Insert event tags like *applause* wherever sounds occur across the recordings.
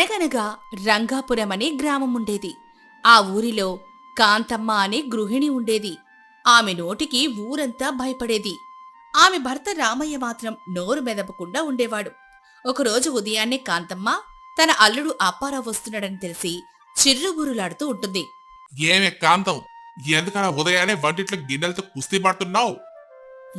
అనగనగా రంగాపురం అనే గ్రామం ఉండేది ఆ ఊరిలో కాంతమ్మ అనే గృహిణి ఉండేది. ఆమె నోటికి ఊరంతా భయపడేది. ఆమె భర్త రామయ్య మాత్రం నోరు మెదపకుండా ఉండేవాడు. ఒకరోజు ఉదయాన్నే కాంతమ్మ తన అల్లుడు అప్పారావు వస్తున్నాడని తెలిసి చిర్రుబురులాడుతూ ఉంటుంది. ఏమే కాంతం ఎందుకలా ఉదయాన్నే వంటింట్లో గిన్నెలతో కుస్తీ పడుతున్నావు?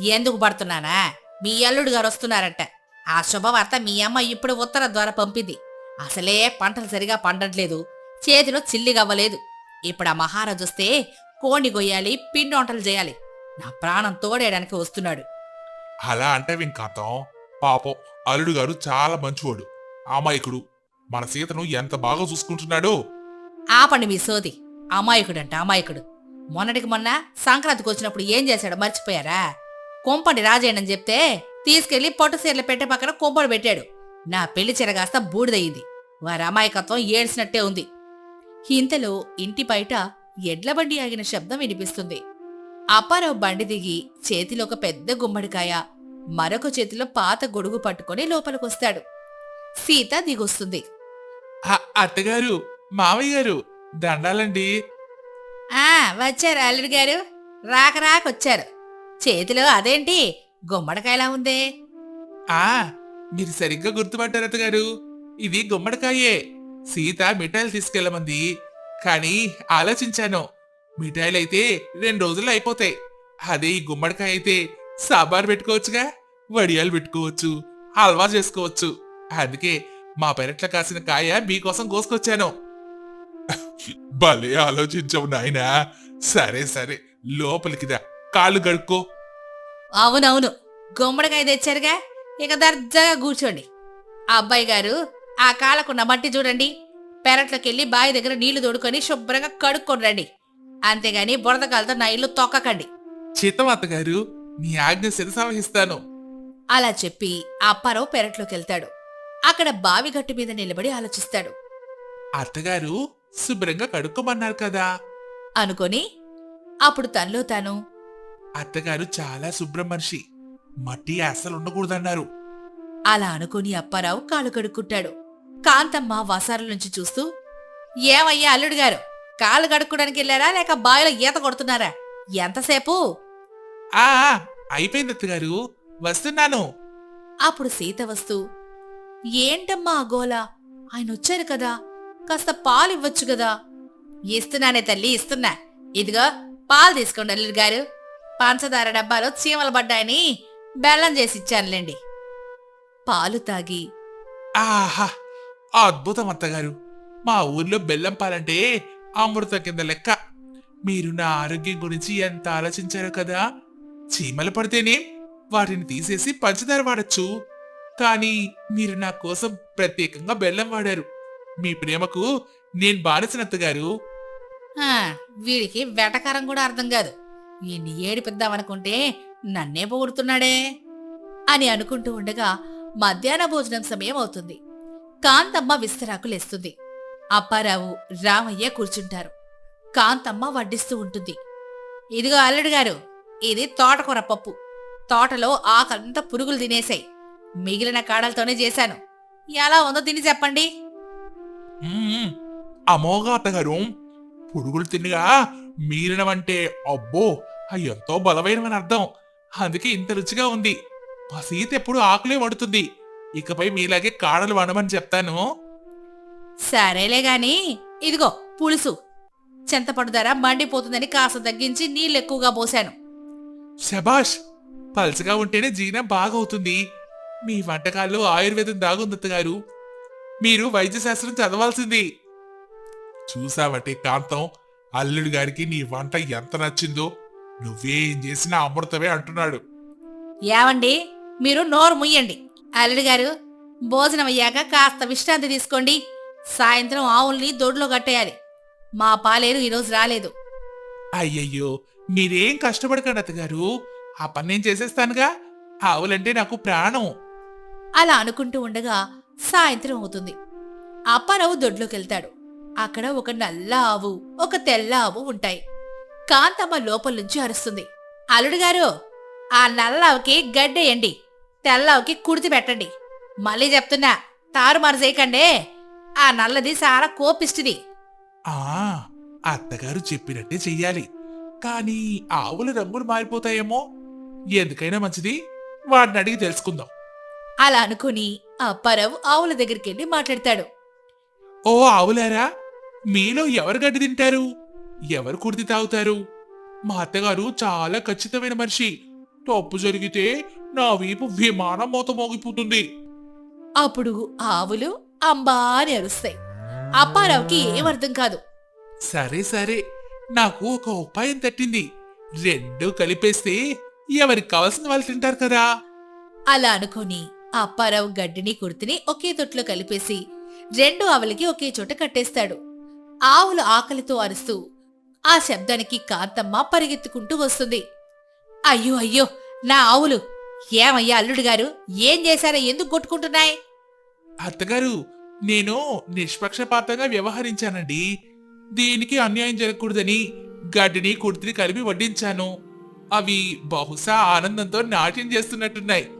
ఎందుకు పడుతున్నానా? మీ అల్లుడు గారు వస్తున్నారంట. ఆ శుభవార్త మీ అమ్మ ఇప్పుడు ఉత్తర ద్వారా పంపింది. అసలే పంటలు సరిగా పండట్లేదు. చేతిలో చిల్లిగవ్వలేదు. ఇప్పుడు ఆ మహారాజు వస్తే కోణి గొయ్యాలి పిండి వంటలు చేయాలి. నా ప్రాణం తోడేయడానికి వస్తున్నాడు. అలా అంటే కాంతం పాపం అల్లుడు గారు చాలా మంచివాడు. అమాయకుడు. మన సీతను ఎంత బాగా చూసుకుంటున్నాడు. ఆపండి మీ సోది. అమాయకుడంట అమాయకుడు. మొన్నటికి మొన్న సంక్రాంతికి వచ్చినప్పుడు ఏం చేశాడో మర్చిపోయారా? కొంపడి రాజేయనని చెప్తే తీసుకెళ్ళి పొట్టు సీరలు పెట్టే పక్కన కొంపడు పెట్టాడు. నా పెళ్ళి చెరగాస్త బూడిదయ్యింది వారి అమాయకత్వం ఏడ్చినట్టే ఉంది. ఇంతలో ఇంటి బయట ఎడ్ల బండి ఆగిన శబ్దం వినిపిస్తుంది. అప్పారావు బండి దిగి చేతిలో ఒక పెద్ద గుమ్మడికాయ మరొక చేతిలో పాత గొడుగు పట్టుకొని లోపలికొస్తాడు. సీత దిగొస్తుంది. అత్తగారు మామయ్య గారు దండాలండి. ఆ వచ్చారు అల్లుడు గారు. రాక రాక వచ్చారు. చేతిలో అదేంటి? గుమ్మడికాయలా ఉందే. ఆ మీరు సరిగ్గా గుర్తుపట్టారు అత్తగారు. ఇది గుమ్మడికాయే. సీత మిఠాయిలు తీసుకెళ్ళమంది. కానీ ఆలోచించాను. మిఠాయిలైతే రెండు రోజులు అయిపోతాయి. అదే ఈ గుమ్మడికాయ అయితే సాంబార్ పెట్టుకోవచ్చుగా వడియాలు పెట్టుకోవచ్చు హల్వా చేసుకోవచ్చు. అందుకే మా పెరట్లో కాసిన కాయ మీకోసం కోసుకొచ్చాను. భలే ఆలోచించవు నాయనా. సరే సరే లోపలికిదా కాళ్ళు గడుక్కో అవునవును. గుమ్మడికాయ తెచ్చారుగా. ఇక దర్జాగా కూర్చోండి. అబ్బాయి గారు ఆ కాలకున్న మట్టి చూడండి. పెరట్లోకెళ్ళి బావి దగ్గర నీళ్ళు తోడుకొని శుభ్రంగా కడుక్కొని రండి. అంతేగాని బురదకాలతో నా ఇల్లు తొక్కకండి. చిత్తం అత్తగారు మీ ఆజ్ఞ శిరసావహిస్తాను. అలా చెప్పి అప్పారావు పెరట్లోకి వెళ్తాడు అక్కడ బావి గట్టు మీద నిలబడి ఆలోచిస్తాడు. అత్తగారు శుభ్రంగా కడుక్కోమన్నారు కదా. అనుకొని అప్పుడు తనలో తాను అత్తగారు చాలా శుభ్రం మనిషి. మట్టి అస్సలు ఉండకూడదన్నారు. అలా అనుకుని అప్పారావు కాలు కడుక్కుంటాడు. కాంతమ్మ వసారుల నుంచి చూస్తూ ఏమయ్యా అల్లుడు గారు కాలు కడుక్కోడానికి వెళ్ళారా లేక బావిలో ఈత కొడుతున్నారా? ఎంతసేపు? ఆ అయిపోయింది అత్తగారు. వస్తున్నాను. అప్పుడు సీత వస్తూ ఏంటమ్మా ఆ గోల? ఆయన వచ్చారు కదా. కాస్త పాలు ఇవ్వచ్చు కదా. ఇస్తున్నానే తల్లి ఇస్తున్నా. ఇదిగో పాలు తీసుకోండి అల్లుడు గారు. పంచదార డబ్బాలో చీమలు పడ్డాయని బెల్లం చేసి ఇచ్చానులేండి. పాలు తాగి ఆహా! అద్భుతం అత్తగారు. మా ఊర్లో బెల్లం పాలంటే అమృత కింద లెక్క. మీరు నా ఆరోగ్యం గురించి ఎంత ఆలోచించారో కదా. చీమలు పడితేనే వాటిని తీసేసి పంచదార వాడచ్చు. కానీ మీరు నా కోసం ప్రత్యేకంగా బెల్లం వాడారు. మీ ప్రేమకు నేను బానిసనత్తగారు వీడికి వెటకారం కూడా అర్థం కాదు. నిన్ను ఏడిపిద్దామనుకుంటే నన్నే పొగుడుతున్నాడే అని అనుకుంటూ ఉండగా మధ్యాహ్న భోజనం సమయం అవుతుంది. కాంతమ్మ విస్తరాకులేస్తుంది అప్పారావు రామయ్య కూర్చుంటారు. కాంతమ్మ వడ్డిస్తూ ఉంటుంది. ఇదిగో అల్లుడు గారు ఇది తోటకూర పప్పు. తోటలో ఆకంతా పురుగులు తినేసాయి మిగిలిన కాడలతోనే చేశాను. ఎలా ఉందో తిని చెప్పండి. మ్మ్. అమోఘ అత్తగారు పురుగులు తిన్నగా మీరినవంటే అబ్బో అవి ఎంతో బలమైనవని అర్థం. అందుకే ఇంత రుచిగా ఉంది. మా సీత ఎప్పుడు ఆకులే వండుతుంది. ఇకపై మీలాగే కాడలు వండమని చెప్తాను. సరేలే గాని ఇదిగో పులుసు. చింతపండు ధర మండిపోతుందని కాస్త తగ్గించి నీళ్ళు ఎక్కువగా పోశాను శబాష్ పల్చగా ఉంటేనే జీర్ణం బాగవుతుంది. మీ వంటకాల్లో ఆయుర్వేదం దాగుంది అత్తగారు మీరు వైద్యశాస్త్రం చదవాల్సింది. చూసావటే కాంతం అల్లుడి గారికి నీ వంట ఎంత నచ్చిందో నువ్వేం చేసినా అమృతమే అంటున్నాడు. ఏవండి మీరు నోరు ముయ్యండి. అల్లుడు గారు భోజనం అయ్యాక కాస్త విశ్రాంతి తీసుకోండి. సాయంత్రం ఆవుల్ని దొడ్లో కట్టేయాలి. మా పాలేరు ఈరోజు రాలేదు. అయ్యయ్యో మీరేం కష్టపడకండి అత్తగారు. ఆ పని నేను చేసేస్తానుగా. ఆవులంటే నాకు ప్రాణం. అలా అనుకుంటూ ఉండగా సాయంత్రం అవుతుంది. అప్పారావు దొడ్లోకెళ్తాడు. అక్కడ ఒక నల్ల ఆవు ఒక తెల్ల ఆవు ఉంటాయి. కాంతమ్మ లోపల నుంచి అరుస్తుంది. అల్లుడు గారు ఆ నల్లావుకి గడ్డేయండి. తెల్లవుకి కుడితి పెట్టండి. మళ్ళీ చెప్తున్నా తారుమారు చేయకండే. ఆ నల్లది చాలా కోపిస్తుంది ఆ అత్తగారు చెప్పినట్టే చెయ్యాలి. కానీ ఆవుల రంగులు మారిపోతాయేమో. ఎందుకైనా మంచిది? వాడిని అడిగి తెలుసుకుందాం. అలా అనుకుని అప్పారావు ఆవుల దగ్గరికి వెళ్ళి మాట్లాడతాడు. ఓ ఆవులారా మీలో ఎవరు గడ్డి తింటారు? ఎవరు కుర్తి తాగుతారు? మా అత్తగారు చాలా ఖచ్చితమైన మనిషి. తప్పు జరిగితే నా వీపు విమానం మోత మోగిపోతుంది. అప్పుడు ఆవులు అంబా అని అరుస్తాయి. అప్పారావుకి ఏం అర్థం కాదు. సరే సరే. నాకు ఒక ఉపాయం తట్టింది. రెండు కలిపేస్తే ఎవరికి కావాల్సిన వాళ్ళు తింటారు కదా. అలా అనుకుని అప్పారావు గడ్డిని కుర్తిని ఒకే తొట్లో కలిపేసి రెండు ఆవులకి ఒకే చోట కట్టేస్తాడు. ఆవులు ఆకలితో అరుస్తూ ఆ శబ్దానికి కాంతమ్మ పరిగెత్తుకుంటూ వస్తుంది. అయ్యో అయ్యో నా ఆవులు. ఏమయ్యా అల్లుడు గారు? ఏం చేశారో ఎందుకు కొట్టుకుంటున్నాయి? అత్తగారు నేను నిష్పక్షపాతంగా వ్యవహరించానండి. దీనికి అన్యాయం జరగకూడదని గడ్డిని కుర్తిని కలిపి వడ్డించాను. అవి బహుశా ఆనందంతో నాట్యం చేస్తున్నట్టున్నాయి.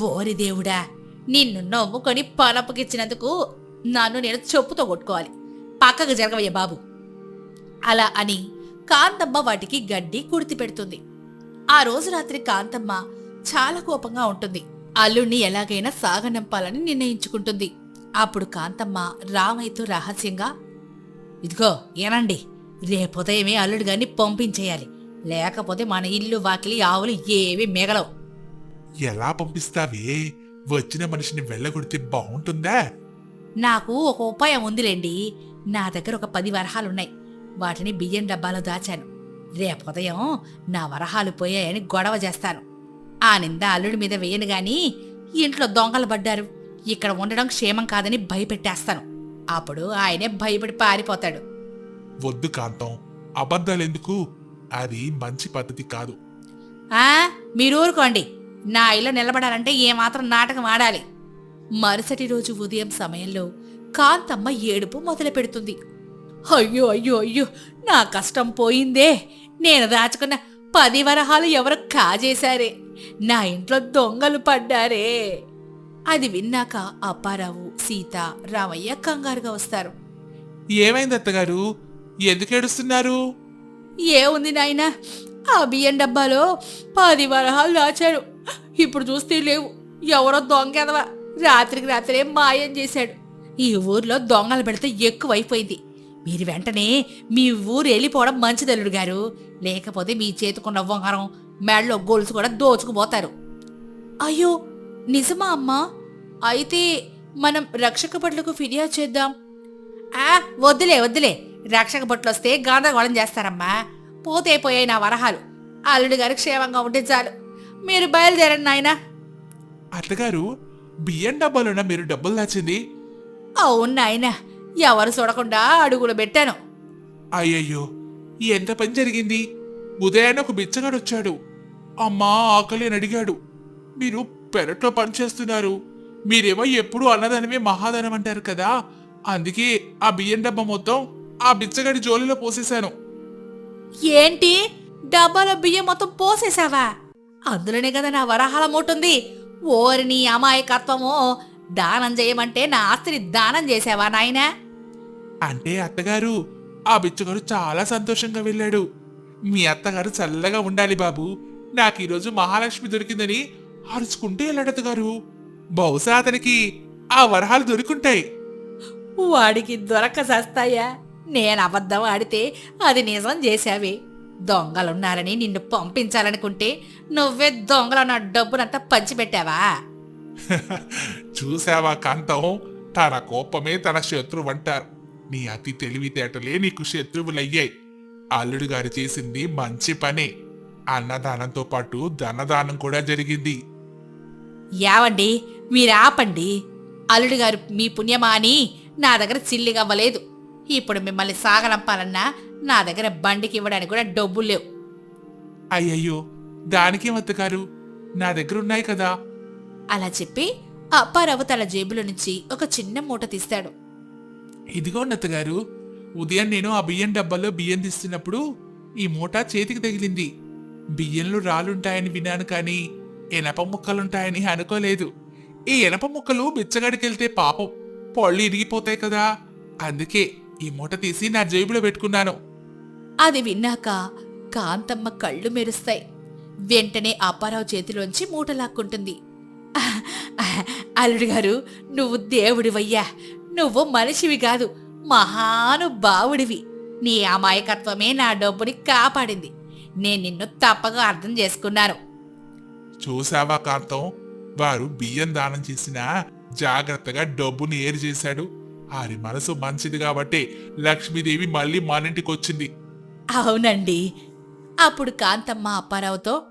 ఓరి దేవుడా నిన్ను నమ్ముకొని పనప్పకిచ్చినందుకు నన్ను నేను చెప్పుతో కొట్టుకోవాలి. పక్కకు జరగవయ్య బాబు. అలా అని కాంతమ్మ వాటికి గడ్డి కుడితి పెడుతుంది. ఆ రోజు రాత్రి కాంతమ్మ చాలా కోపంగా ఉంటుంది. అల్లుణ్ణి ఎలాగైనా సాగనంపాలని నిర్ణయించుకుంటుంది. అప్పుడు కాంతమ్మ రామయ్యతో రహస్యంగా ఇదిగో ఏనండి రేపుదయమే అల్లుడు గారిని పంపించేయాలి. లేకపోతే మన ఇల్లు వాకిలి ఆవులు ఏవి మిగలవు. ఎలా పంపిస్తావే? వచ్చిన మనిషిని వెళ్ళగొడితే బాగుంటుందా? నాకు ఒక ఉపాయం ఉందిలేండి. నా దగ్గర ఒక పది వరహాలున్నాయి. వాటిని బియ్యం డబ్బాలో దాచాను. రేపు ఉదయం నా వరహాలు పోయాయని గొడవ చేస్తాను. ఆ నింద అల్లుడి మీద వేయను గాని ఇంట్లో దొంగలు పడ్డారు. ఇక్కడ ఉండడం క్షేమం కాదని భయపెట్టేస్తాను. అప్పుడు ఆయనే భయపడి పారిపోతాడు. వద్దు కాంతం అబద్ధాలెందుకు? అది మంచి పద్ధతి కాదు. ఆ మీరు ఊరుకోండి నా ఇల్లు నిలబడాలంటే ఏమాత్రం నాటకం ఆడాలి. మరుసటి రోజు ఉదయం సమయంలో కాంతమ్మ ఏడుపు మొదలు పెడుతుంది అయ్యో అయ్యో అయ్యో నా కష్టం పోయిందే. నేను దాచుకున్న పది వరహాలు ఎవరు కాజేశారే? నా ఇంట్లో దొంగలు పడ్డారే. అది విన్నాక అప్పారావు సీత రామయ్య కంగారుగా వస్తారు. ఏమైంది అత్తగారు? ఎందుకు ఏడుస్తున్నారు? ఏముంది నాయనా? ఆ బియ్యం డబ్బాలో పది వరహాలు దాచాడు ఇప్పుడు చూస్తే లేవు. ఎవరో దొంగ ఎదవా. రాత్రికి రాత్రే మాయం చేశాడు. ఈ ఊర్లో దొంగలు పెడితే ఎక్కువైపోయింది. మీరు వెంటనే మీ ఊరు వెళ్ళిపోవడం మంచిదల్లుడు గారు. లేకపోతే మీ చేతుకున్న వంగరం మెడలో గొలుసు కూడా దోచుకుపోతారు. అయ్యో నిజమా అమ్మా? అయితే మనం రక్షక భటులకు ఫిర్యాదు చేద్దాం. ఆ వద్దులే వద్దులే. రక్షక భట్లు వస్తే గందరగోళం చేస్తారమ్మా. పోతే పోయాయి నా వరహాలు. అల్లుడి గారు క్షేమంగా ఉంటే చాలు. మీరు బయలుదేరండి నాయనా. అత్తగారు బియ్యం డబ్బాలోన మీరు డబ్బులు దాచింది? అవును నాయనా. ఎవరు చూడకుండా అడుగులు పెట్టాను. అయ్యయ్యో ఎంత పని జరిగింది? ఉదయాన్నే ఒక బిచ్చగాడు వచ్చాడు. అమ్మా ఆకలి అని అడిగాడు. మీరు పెరట్లో పని చేస్తున్నారు. మీరేమో ఎప్పుడు అన్నదానమే మహాదానం అంటారు కదా. అందుకే ఆ బియ్యం డబ్బా మొత్తం ఆ బిచ్చగాడి జోలిలో పోసేశాను. ఏంటి? డబ్బాలో బియ్యం మొత్తం పోసేసావా అందులోనే కదా నా వరహాల మూటుంది ఓరి నీ అమాయకత్వమో దానం చేయమంటే నా ఆస్తిని దానం చేసావా నాయనా? అంటే అత్తగారు ఆ బిచ్చగాడు చాలా సంతోషంగా వెళ్ళాడు. మీ అత్తగారు చల్లగా ఉండాలి బాబు. నాకు ఈరోజు మహాలక్ష్మి దొరికిందని అరుచుకుంటూ వెళ్ళాడు అత్తగారు. బహుశా అతనికి ఆ వరహాలు దొరికుంటాయి. వాడికి దొరక సస్తాయా? నేను అబద్ధం ఆడితే అది నిజం చేశావే. దొంగలున్నారని నిన్ను పంపించాలనుకుంటే నువ్వే దొంగల నా డబ్బునంతా పంచిపెట్టావా? *laughs* చూసావా కాంతం? తన కోపమే తన శత్రువు అంటారు. నీ అతి తెలివితేటలే నీకు శత్రువులయ్యాయి. అల్లుడు గారు చేసింది మంచి పనే. అన్నదానంతో పాటు ధనదానం కూడా జరిగింది. యావండి మీరు ఆపండి అల్లుడు గారు మీ పుణ్యమా అని నా దగ్గర చిల్లిగవ్వలేదు. ఇప్పుడు మిమ్మల్ని సాగనంపాలన్నా నా దగ్గర బండికి ఇవ్వడానికి కూడా డబ్బులు లేవు. అయ్యయ్యో దానికేం అత్తగారు? నా దగ్గర ఉన్నాయి కదా. అలా చెప్పి అప్పారావు తన జేబులో నుంచి ఒక చిన్న మూట తీస్తాడు. ఇదిగోండి అత్తగారు ఉదయం నేను ఆ బియ్యం డబ్బాలో బియ్యం తీస్తున్నప్పుడు ఈ మూట చేతికి తగిలింది. బియ్యంలో రాళ్ళుంటాయని విన్నాను కానీ ఎనప ముక్కలుంటాయని అనుకోలేదు. ఈ ఎనప ముక్కలు బిచ్చగాడికెళ్తే పాపం పళ్ళు ఇరిగిపోతాయి కదా అందుకే ఈ మూట తీసి నా జేబులో పెట్టుకున్నాను. అది విన్నాక కాంతమ్మ కళ్ళు మెరుస్తాయి. వెంటనే అప్పారావు చేతిలోంచి మూట లాక్కుంటుంది. అల్లుడు గారు నువ్వు దేవుడివయ్యా. నువ్వు మనిషివి కాదు మహానుభావుడివి. నీ అమాయకత్వమే నా డబ్బుని కాపాడింది. నేను నిన్ను తప్పగా అర్థం చేసుకున్నాను. చూసావా కాంతం? వారు బియ్యం దానం చేసినా జాగ్రత్తగా డబ్బుని ఏరు చేశాడు. వారి మనసు మంచిది కాబట్టి లక్ష్మీదేవి మళ్ళీ మన ఇంటికి వచ్చింది. అవునండి. అప్పుడు కాంతమ్మ అప్పారావుతో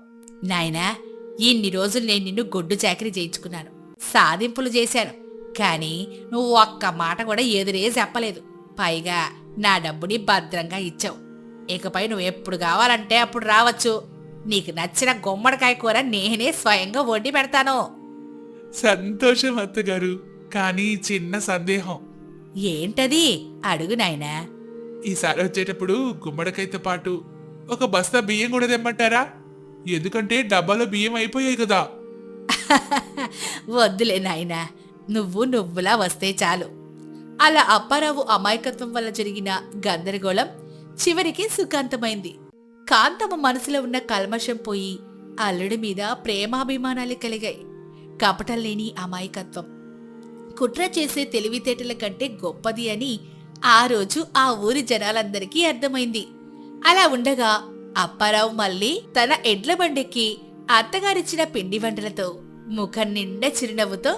నాయనా ఇన్ని రోజులు నేను నిన్ను గొడ్డు చాకరీ చేయించుకున్నాను. సాధింపులు చేశాను. కానీ నువ్వు ఒక్క మాట కూడా ఎదురే చెప్పలేదు. పైగా నా డబ్బుని భద్రంగా ఇచ్చావు. ఇకపై నువ్వు ఎప్పుడు కావాలంటే అప్పుడు రావచ్చు. నీకు నచ్చిన గుమ్మడికాయ కూర నేనే స్వయంగా వండి పెడతాను. సంతోషం అత్తగారు. కానీ చిన్న సందేహం. ఏంటది? అడుగు నాయనా. ఈసారి వచ్చేటప్పుడు గుమ్మడికాయతో పాటు ఒక బస్తా బియ్యం కూడా తెమ్మంటారా? ఎందుకంటే డబ్బాలో బియ్యం అయిపోయాయి కదా. వద్దులే నాయనా నువ్వు నువ్వులా వస్తే చాలు. అలా అప్పారావు అమాయకత్వం వల్ల జరిగిన గందరగోళం చివరికి సుఖాంతమైంది. కాంతమ్మ మనసులో ఉన్న కల్మషం పోయి అల్లుడి మీద ప్రేమాభిమానాలు కలిగాయి. కపటం లేని అమాయకత్వం. కుట్ర చేసే తెలివితేటల కంటే గొప్పది అని ఆ రోజు ఆ ఊరి జనాలందరికీ అర్థమైంది. అలా ఉండగా అప్పారావు మళ్ళీ తన ఎడ్ల బండెక్కి అత్తగారిచ్చిన పిండి వంటలతో ముఖం నిండా చిరునవ్వుతో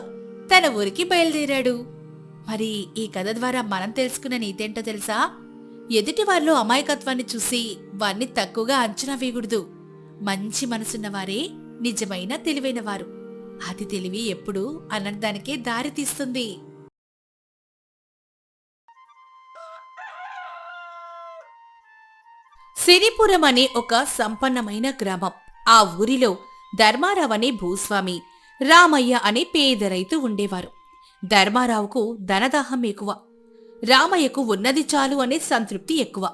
తన ఊరికి బయలుదేరాడు. మరి ఈ కథ ద్వారా మనం తెలుసుకున్న నీతేంటో తెలుసా? ఎదుటి వాళ్ళు అమాయకత్వాన్ని చూసి వారిని తక్కువగా అంచనా వేయకూడదు. మంచి మనసున్న వారే నిజమైన తెలివైన వారు అతి తెలివి ఎప్పుడు అనర్థానికే దారి తీస్తుంది. సిరిపురం అనే ఒక సంపన్నమైన గ్రామం. ఆ ఊరిలో ధర్మారావు అనే భూస్వామి రామయ్య అనే పేద రైతు ఉండేవారు. ధర్మారావుకు ధనదాహం ఎక్కువ. రామయ్యకు ఉన్నది చాలు అనే సంతృప్తి ఎక్కువ.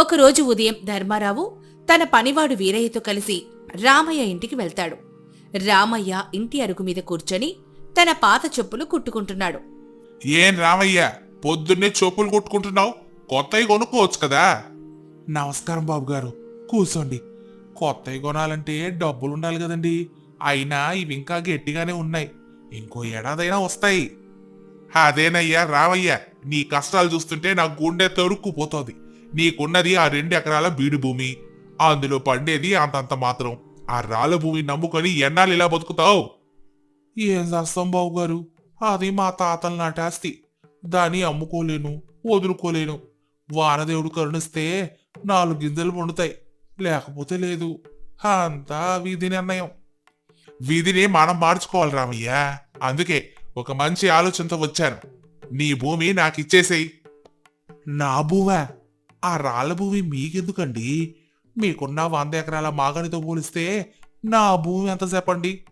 ఒకరోజు ఉదయం ధర్మారావు తన పనివాడు వీరయ్యతో కలిసి రామయ్య ఇంటికి వెళ్తాడు. రామయ్య ఇంటి అరుగు మీద కూర్చొని తన పాత చెప్పులు కుట్టుకుంటున్నాడు. ఏం రామయ్య పొద్దున్నే చెప్పులు కొట్టుకుంటున్నావు? కొత్తవి కొనుక్కోవచ్చు కదా? నమస్కారం బాబు గారు. కూర్చోండి. కొత్తవి కొనాలంటే డబ్బులు ఉండాలి కదండి. అయినా ఇవి ఇంకా గట్టిగానే ఉన్నాయి. ఇంకో ఏడాదైనా వస్తాయి. అదేనయ్యా రావయ్యా. నీ కష్టాలు చూస్తుంటే నా గుండె తరుక్కుపోతుంది. నీకున్నది ఆ రెండు ఎకరాల బీడు భూమి. అందులో పండేది అంతంత మాత్రం. ఆ రాళ్ళ భూమి నమ్ముకొని ఎన్నాళ్ళు ఇలా బతుకుతావు? ఏం చేస్తాం బాబు గారు? అది మా తాతలు నాటాస్తి దాన్ని అమ్ముకోలేను వదులుకోలేను. వానదేవుడు కరుణిస్తే నాలుగు గింజలు వండుతాయి. లేకపోతే లేదు. అంతా వీధి నిర్ణయం. వీధిని మనం మార్చుకోవాలి రామయ్య. అందుకే ఒక మంచి ఆలోచనతో వచ్చాను. నీ భూమి నాకు ఇచ్చేసేయి నా భూమా ఆ రాళ్ళ భూమి మీకెందుకండి? మీకున్న వంద ఎకరాల మాగాణితో పోలిస్తే నా భూమి ఎంత చెప్పండి?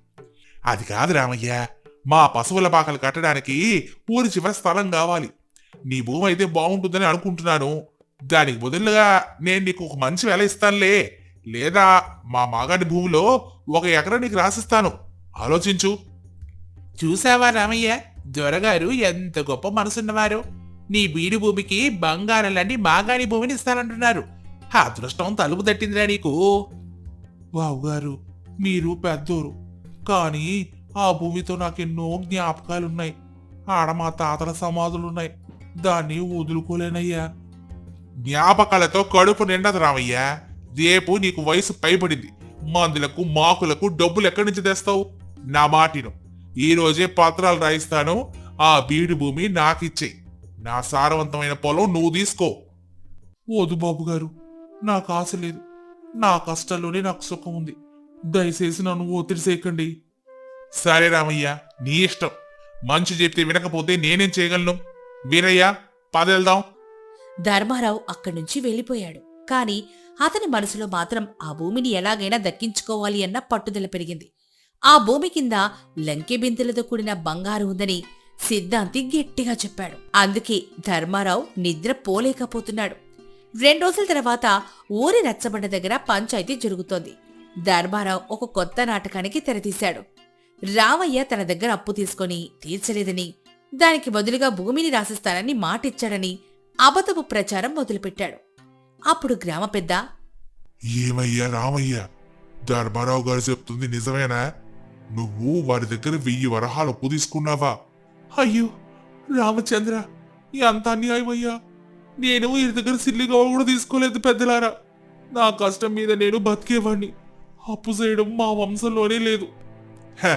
అది కాదు రామయ్య. మా పశువుల పాకలు కట్టడానికి ఊరి చివరి స్థలం కావాలి. నీ భూమి అయితే బాగుంటుందని అనుకుంటున్నాను. దానికి బదులుగా నేను నీకు ఒక మంచి వెల ఇస్తానులే. లేదా మా మాగాడి భూమిలో ఒక ఎకరా నీకు రాసిస్తాను. ఆలోచించు. చూసావా రామయ్య? దొరగారు ఎంత గొప్ప మనసున్నవారు. నీ బీడు భూమికి బంగారం లాంటి భూమిని ఇస్తానంటున్నారు. అదృష్టం తలుపు తట్టిందిరా నీకు. బావు గారు మీరు పెద్దోరు. కానీ ఆ భూమితో నాకు ఎన్నో జ్ఞాపకాలున్నాయి. ఆడ మా తాతల సమాధులున్నాయి. దాన్ని వదులుకోలేనయ్యా. జ్ఞాపకాలతో కడుపు నిండదు రామయ్యా. రేపు నీకు వయసు పైబడింది. మందులకు మాకులకు డబ్బులు ఎక్కడి నుంచి తెస్తావు? నా మాటిను ఈ రోజే పత్రాలు రాయిస్తాను. ఆ బీడు భూమి నాకిచ్చేయి నా సారవంతమైన పొలం నువ్వు తీసుకో. వద్దు బాబు గారు. నాకు ఆశ లేదు. నా కష్టాల్లోనే నాకు సుఖం ఉంది. దయచేసి నన్ను ఒత్తిడి చేయకండి. సరే రామయ్య నీ ఇష్టం. మంచి చెప్తే వినకపోతే నేనేం చేయగలను? వీరయ్య పదెళ్దాం. ధర్మారావు అక్కడి నుంచి వెళ్ళిపోయాడు. కాని అతని మనసులో మాత్రం ఆ భూమిని ఎలాగైనా దక్కించుకోవాలి అన్న పట్టుదల పెరిగింది. ఆ భూమి కింద లంకె బిందెలతో కూడిన బంగారు ఉందని సిద్ధాంతి గట్టిగా చెప్పాడు. అందుకే ధర్మారావు నిద్ర పోలేకపోతున్నాడు. రెండు రోజుల తర్వాత ఊరి రచ్చబండ దగ్గర పంచాయతీ జరుగుతోంది. ధర్మారావు ఒక కొత్త నాటకానికి తెరతీశాడు. రామయ్య తన దగ్గర అప్పు తీసుకొని తీర్చలేదని దానికి బదులుగా భూమిని రాసిస్తానని మాటిచ్చాడని అబద్ధపు ప్రచారం మొదలుపెట్టాడు. అప్పుడు గ్రామ పెద్ద ఏమయ్యా రామయ్య ధర్మారావు గారు చెప్తుంది నిజమేనా? నువ్వు వారి దగ్గర వెయ్యి వరహాలు అప్పు తీసుకున్నావా? అయ్యో రామచంద్ర ఎంత అన్యాయమయ్యా. నేను వీరి దగ్గర సిల్లిగా కూడా తీసుకోలేదు పెద్దలారా. నా కష్టం మీద నేను బతికేవాణ్ణి. అప్పు చేయడం మా వంశంలోనే లేదు. హ,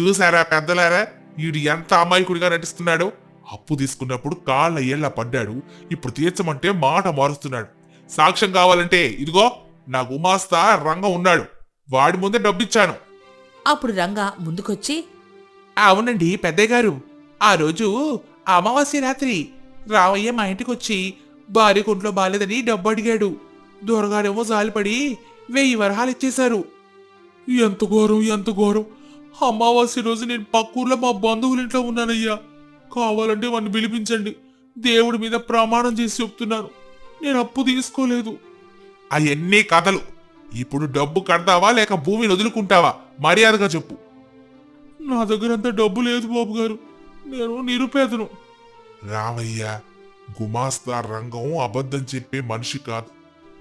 చూసారా పెద్దలారా? వీడు ఎంత అమాయకుడిగా నటిస్తున్నాడు. అప్పు తీసుకున్నప్పుడు కాళ్ళ ఏళ్ళ పడ్డాడు. ఇప్పుడు తీర్చమంటే మాట మారుస్తున్నాడు. సాక్ష్యం కావాలంటే ఇదిగో నా గుమాస్తా రంగం ఉన్నాడు. వాడి ముందే డబ్బిచ్చాను. అప్పుడు రంగా ముందుకొచ్చి అవునండి పెద్దయ్య గారు ఆ రోజు అమావాస్య రాత్రి రావయ్య మా ఇంటికి వచ్చి భార్య కొంట్లో బాలేదని డబ్బు అడిగాడు. దొరగాడేమో జాలిపడి వెయ్యి వరహాలు ఇచ్చేశారు. ఎంత ఘోరం ఎంత ఘోరం. అమావాస్య రోజు నేను పక్కూర్లో మా బంధువుల ఇంట్లో ఉన్నానయ్యా. కావాలంటే వాడిని పిలిపించండి. దేవుడి మీద ప్రమాణం చేసి చెప్తున్నాను నేను అప్పు తీసుకోలేదు. అవన్నీ కథలు. ఇప్పుడు డబ్బు కడతావా లేక భూమిని వదులుకుంటావా? మర్యాదగా చెప్పు. నా దగ్గర అంత డబ్బు లేదు బాబు గారు. నేను నిరుపేదను. రామయ్య గుమాస్తా రంగం అబద్ధం చెప్పే మనిషి కాదు.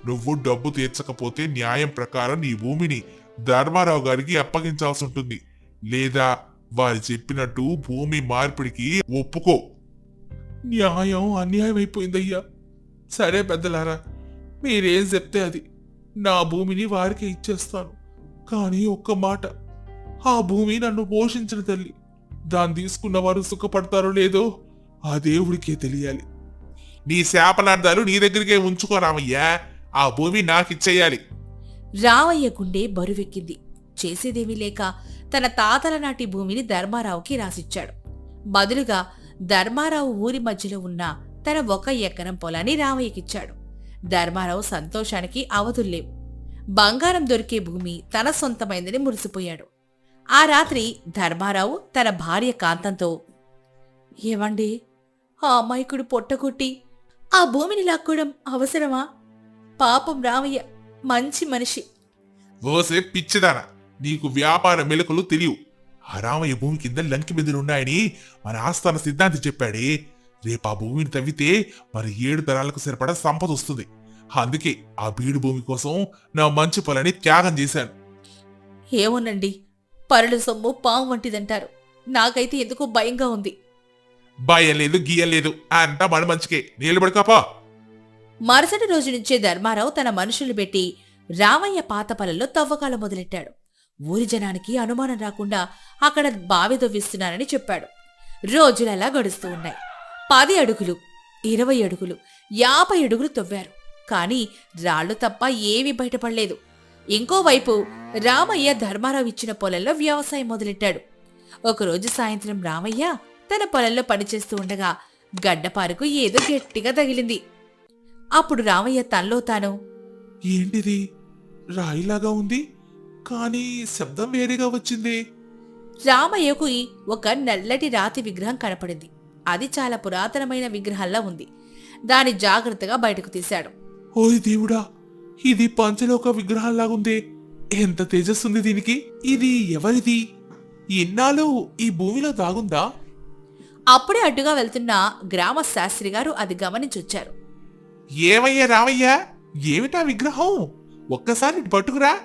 నువ్వు డబ్బు తీర్చకపోతే న్యాయం ప్రకారం నీ భూమిని ధర్మారావు గారికి అప్పగించాల్సి ఉంటుంది. లేదా వారు చెప్పినట్టు భూమి మార్పిడికి ఒప్పుకో. న్యాయం అన్యాయం అయిపోయిందయ్యా. సరే పెద్దలారా మీరేం చెప్తే అది. నా భూమిని వారికి ఇచ్చేస్తాను. కానీ ఒక్క మాట ఆ భూమి నన్ను పోషించిన తల్లి. దాన్ని తీసుకున్న వారు సుఖపడతారో లేదో ఆ దేవుడికే తెలియాలి. నీ శాపనార్థాలు నీ దగ్గరికే ఉంచుకో రామయ్యా. ఆ భూమి నాకిచ్చేయాలి. రావయ్య గుండె బరువెక్కింది. చేసేదేమీ లేక తన తాతల నాటి భూమిని ధర్మారావుకి రాసిచ్చాడు. బదులుగా ధర్మారావు ఊరి మధ్యలో ఉన్న తన ఒక ఎకరం పొలాన్ని రామయ్యకిచ్చాడు. ధర్మారావు సంతోషానికి అవధుల్లేవు బంగారం దొరికే భూమి తన సొంతమైందని మురిసిపోయాడు. ఆ రాత్రి ధర్మారావు తన భార్య కాంతంతో ఏవండి ఆ అమాయకుడు పొట్టకొట్టి ఆ భూమిని లాక్కోవడం అవసరమా? పాపం రామయ్య మంచి మనిషి. ఓసే పిచ్చిదాన నీకు వ్యాపార మెలకులు తెలియవు. ఆ రామయ్య భూమి కింద లంకి బిందులున్నాయని మన ఆస్థాన సిద్ధాంతి చెప్పాడే. రేపు ఆ భూమిని తవ్వితే మరి ఏడు తరాలకు సరిపడా సంపద వస్తుంది. అందుకే ఆ బీడు భూమి కోసం నా మంచి పొలని త్యాగం చేశాను. ఏమోనండి పరుల సొమ్ము పాము వంటిదంటారు. నాకైతే ఎందుకో భయంగా ఉంది. భయం లేదు గీయం లేదు. అంతా మన మంచికే. నిలబడుకోపా మరుసటి రోజు నుంచే ధర్మారావు తన మనుషులు పెట్టి రామయ్య పాత పొలంలో తవ్వకాలు మొదలెట్టాడు. ఊరి జనానికి అనుమానం రాకుండా అక్కడ బావి దొవ్విస్తున్నానని చెప్పాడు. రోజులలా గడుస్తూ ఉన్నాయి. పది అడుగులు ఇరవై అడుగులు యాభై అడుగులు తవ్వారు. కానీ రాళ్ళు తప్ప ఏమీ బయటపడలేదు. ఇంకోవైపు రామయ్య ధర్మారావు ఇచ్చిన పొలంలో వ్యవసాయం మొదలెట్టాడు. ఒకరోజు సాయంత్రం రామయ్య తన పొలంలో పనిచేస్తూ ఉండగా గడ్డపారకు ఏదో గట్టిగా తగిలింది. అప్పుడు రామయ్య తనలో తాను ఏంటిది? రాయిలాగా ఉంది? కానీ శబ్దం వేరేగా వచ్చింది. రామయ్యకు ఒక నల్లటి రాతి విగ్రహం కనపడింది. అది చాలా పురాతనమైన విగ్రహంలా ఉంది. దాని జాగ్రత్తగా బయటకు తీశాడు. ఓయ్ దేవుడా ఇది పంచలోక విగ్రహంలాగుందే. ఎంత తేజస్సుంది దీనికి. ఇది ఎవరిది? ఇన్నాళ్ళు ఈ భూమిలో దాగుందా? అప్పుడే అడ్డుగా వెళ్తున్న గ్రామ శాస్త్రి గారు అది గమనించొచ్చారు. ఏమయ్యా రామయ్యా ఏమిటా విగ్రహం? ఒక్కసారి ఇటు పట్టుకురా.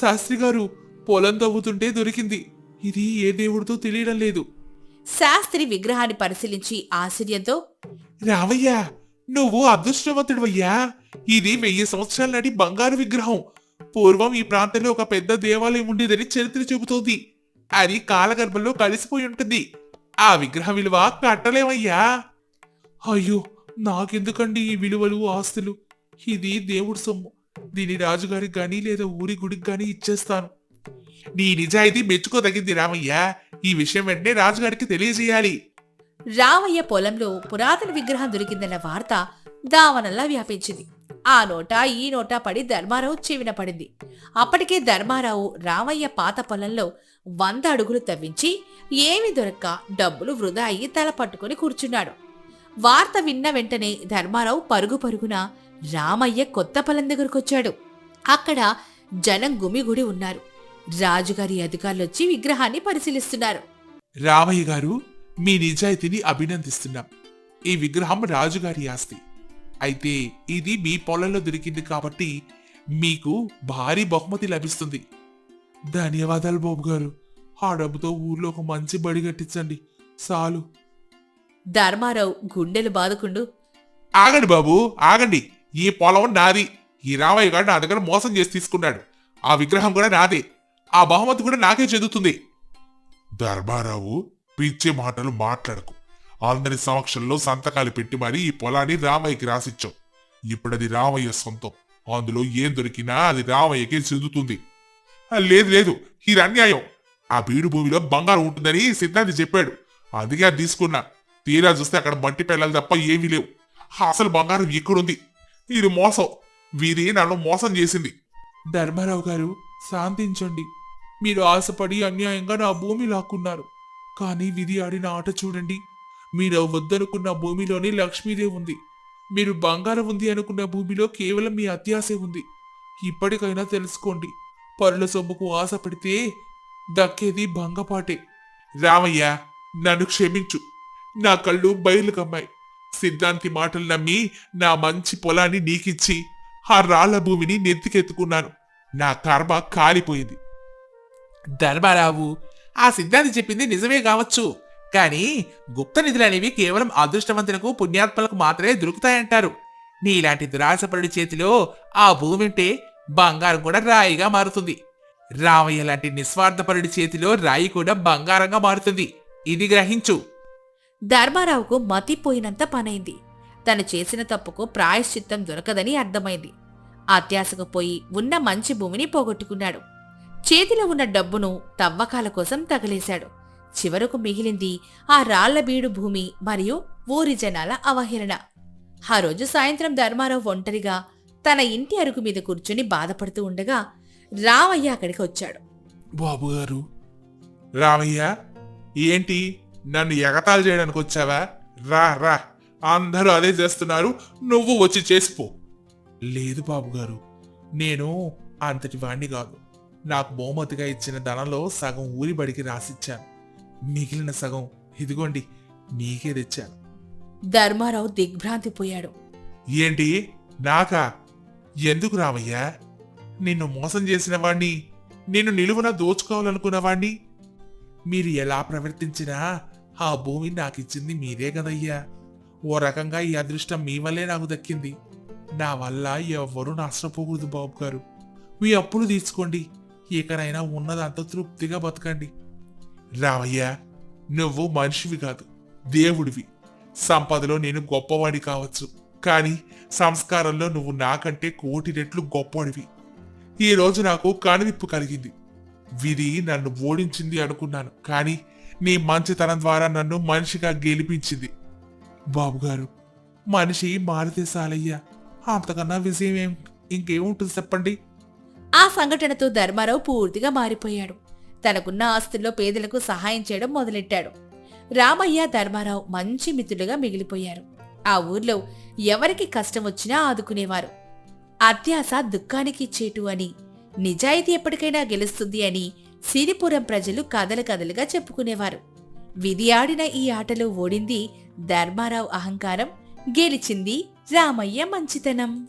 శాస్త్రి గారు పొలం తవ్వుతుంటే దొరికింది. ఇది ఏ దేవుడితో తెలియడం లేదు. శాస్త్రి విగ్రహాన్ని పరిశీలించి ఆశ్చర్యంతో రామయ్య నువ్వు అదృష్టవంతుడివయ్యా. ఇది వెయ్యి సంవత్సరాల నాటి బంగారు విగ్రహం. పూర్వం ఈ ప్రాంతంలో ఒక పెద్ద దేవాలయం ఉండేదని చరిత్ర చెబుతోంది. అది కాలగర్భంలో కలిసిపోయి ఉంటుంది. ఆ విగ్రహ విలువ కట్టలేమయ్యా. అయ్యో నాకెందుకండి ఈ విలువలు ఆస్తులు? ఇది దేవుడి సొమ్ము. దీని రాజుగారికి గాని లేదా ఊరి గుడికి గాని ఇచ్చేస్తాను. నీ నిజాయితీ మెచ్చుకోదగింది రామయ్య. ఈ విషయం వెంటనే రాజుగారికి తెలియజేయాలి. రామయ్య పొలంలో పురాతన విగ్రహం దొరికిందన్న వార్త దావనల్లా వ్యాపించింది. ఆ నోట ఈ నోట పడి ధర్మారావు చెవిన పడింది. అప్పటికే ధర్మారావు రామయ్య పాత పొలంలో వంద అడుగులు తవ్వించి ఏమి దొరక్క డబ్బులు వృధా అయ్యి తల పట్టుకుని కూర్చున్నాడు. వార్త విన్న వెంటనే ధర్మారావు పరుగు పరుగున రామయ్య కొత్త పొలం దగ్గరకొచ్చాడు. అక్కడ జనం గుమిగుడి ఉన్నారు. రాజుగారి అధికారులొచ్చి విగ్రహాన్ని పరిశీలిస్తున్నారు. రామయ్య గారు మీ నిజాయితీని అభినందిస్తున్నాం. ఈ విగ్రహం రాజుగారి ఆస్తి. అయితే ఇది మీ పొలంలో దొరికింది కాబట్టి మీకు భారీ బహుమతి లభిస్తుంది. ధన్యవాదాలు బాబు గారు. ఆ డబ్బుతో ఊర్లో ఒక మంచి బడి కట్టించండి. చాలు. ధర్మారావు గుండెలు బాదుకుంటూ ఆగండి బాబు ఆగండి. ఈ పొలం నాది. ఈ రామయ్య గారు నా దగ్గర మోసం చేసి తీసుకున్నాడు. ఆ విగ్రహం కూడా నాదే. ఆ బహుమతి కూడా నాకే చెందుతుంది. ధర్మారావు పిచ్చే మాటలు మాట్లాడకు. అందరి సమక్షంలో సంతకాలు పెట్టి మరీ ఈ పొలాన్ని రామయ్యకి రాసిచ్చావు. ఇప్పుడు అది రామయ్య సొంతం. అందులో ఏం దొరికినా అది రామయ్యకే చెందుతుంది. లేదు లేదు. ఇది అన్యాయం. ఆ బీడు భూమిలో బంగారం ఉంటుందని సిద్ధాంతి చెప్పాడు. అందుకే అది తీసుకున్నా. తీరా చూస్తే అక్కడ మట్టి పిల్లలు తప్ప ఏమీ లేవు. అసలు బంగారం ఎక్కడుంది? ఇది మోసం వీరి నన్ను మోసం చేసింది. ధర్మారావు గారు శాంతించండి. మీరు ఆశపడి అన్యాయంగా నా భూమి లాక్కున్నారు. కానీ విధి ఆడిన ఆట చూడండి. మీరు వద్దనుకున్న భూమిలోని లక్ష్మీదేవి ఉంది. మీరు బంగారం ఉంది అనుకున్న భూమిలో కేవలం మీ అత్యాశే ఉంది. ఇప్పటికైనా తెలుసుకోండి. పరుల సొమ్ముకు ఆశ పెడితే దక్కేది భంగపాటే. రామయ్య నన్ను క్షమించు. నా కళ్ళు బయలు కమ్మాయి సిద్ధాంతి మాటలు నమ్మి నా మంచి పొలాన్ని నీకిచ్చి ఆ రాళ్ళ భూమిని నెత్తికెత్తుకున్నాను. నా కర్మ కాలిపోయింది. ధర్మారావు ఆ సిద్ధాంతి చెప్పింది నిజమే కావచ్చు. కానీ గుప్త నిధులు అనేవి కేవలం అదృష్టవంతులకు పుణ్యాత్మలకు మాత్రమే దొరుకుతాయంటారు. నీలాంటి దురాశపరుడి చేతిలో ఆ భూమి ఉంటే బంగారం కూడా రాయిగా మారుతుంది. రామయ్య లాంటి నిస్వార్థపరుడి చేతిలో రాయి కూడా బంగారంగా మారుతుంది. ఇది గ్రహించు. ధర్మారావుకు మతిపోయినంత పనైంది. తను చేసిన తప్పుకు ప్రాయశ్చిత్తం దొరకదని అర్థమైంది. అత్యాశకు పోయి ఉన్న మంచి భూమిని పోగొట్టుకున్నాడు. చేతిలో ఉన్న డబ్బును తవ్వకాల కోసం తగలేశాడు. చివరకు మిగిలింది ఆ రాళ్ళబీడు భూమి మరియు ఊరి జనాల అవహేళన. ఆ రోజు సాయంత్రం ధర్మారావు ఒంటరిగా తన ఇంటి అరుగు మీద కూర్చుని బాధపడుతూ ఉండగా రామయ్య అక్కడికి వచ్చాడు. బాబుగారు రామయ్య ఏంటి? నన్ను ఎగతాళి చేయడానికి వచ్చావా? రా రా. అందరూ అదే చేస్తున్నారు. నువ్వు వచ్చి చేసిపో. లేదు బాబు గారు నేను అంతటి వాణ్ణి కాదు. నాకు బహుమతిగా ఇచ్చిన ధనంలో సగం ఊరి బడికి రాసిచ్చాను. మిగిలిన సగం ఇదిగోండి నీకే తెచ్చాను. ధర్మారావు దిగ్భ్రాంతిపోయాడు. ఏంటి? నాకా? ఎందుకు రామయ్య నిన్ను మోసం చేసిన వాణ్ణి నిన్ను నిలువున దోచుకోవాలనుకున్న వాణ్ణి? మీరు ఎలా ప్రవర్తించినా ఆ భూమి నాకిచ్చింది మీరే కదయ్యా. ఓ రకంగా ఈ అదృష్టం మీ వల్లే నాకు దక్కింది. నా వల్ల ఎవ్వరూ నష్టపోకూడదు బాబు గారు. మీ అప్పులు తీసుకోండి ఇకనైనా ఉన్నదంతా తృప్తిగా బతకండి. రామయ్య నువ్వు మనిషివి కాదు దేవుడివి. సంపదలో నేను గొప్పవాడి కావచ్చు. కానీ సంస్కారంలో నువ్వు నాకంటే కోటి రెట్లు గొప్పవాడివి. ఈరోజు నాకు కనువిప్పు కలిగింది. విధి నన్ను ఓడించింది అనుకున్నాను. కానీ నీ మంచితనం ద్వారా నన్ను మనిషిగా గెలిపించింది. బాబుగారు మనిషి మారితే సాలయ్య అంతకన్నా విజయం ఏం ఇంకేముంటుంది చెప్పండి? ఆ సంఘటనతో ధర్మారావు పూర్తిగా మారిపోయాడు. తనకున్న ఆస్తుల్లో పేదలకు సహాయం చేయడం మొదలెట్టాడు. రామయ్య ధర్మారావు మంచి మిత్రులుగా మిగిలిపోయారు. ఆ ఊర్లో ఎవరికి కష్టం వచ్చినా ఆదుకునేవారు. అత్యాస దుఃఖానికి చేటు అని నిజాయితీ ఎప్పటికైనా గెలుస్తుంది అని సిరిపురం ప్రజలు కథలు కథలుగా చెప్పుకునేవారు. విధి ఆడిన ఈ ఆటలో ఓడింది ధర్మారావు అహంకారం గెలిచింది రామయ్య మంచితనం.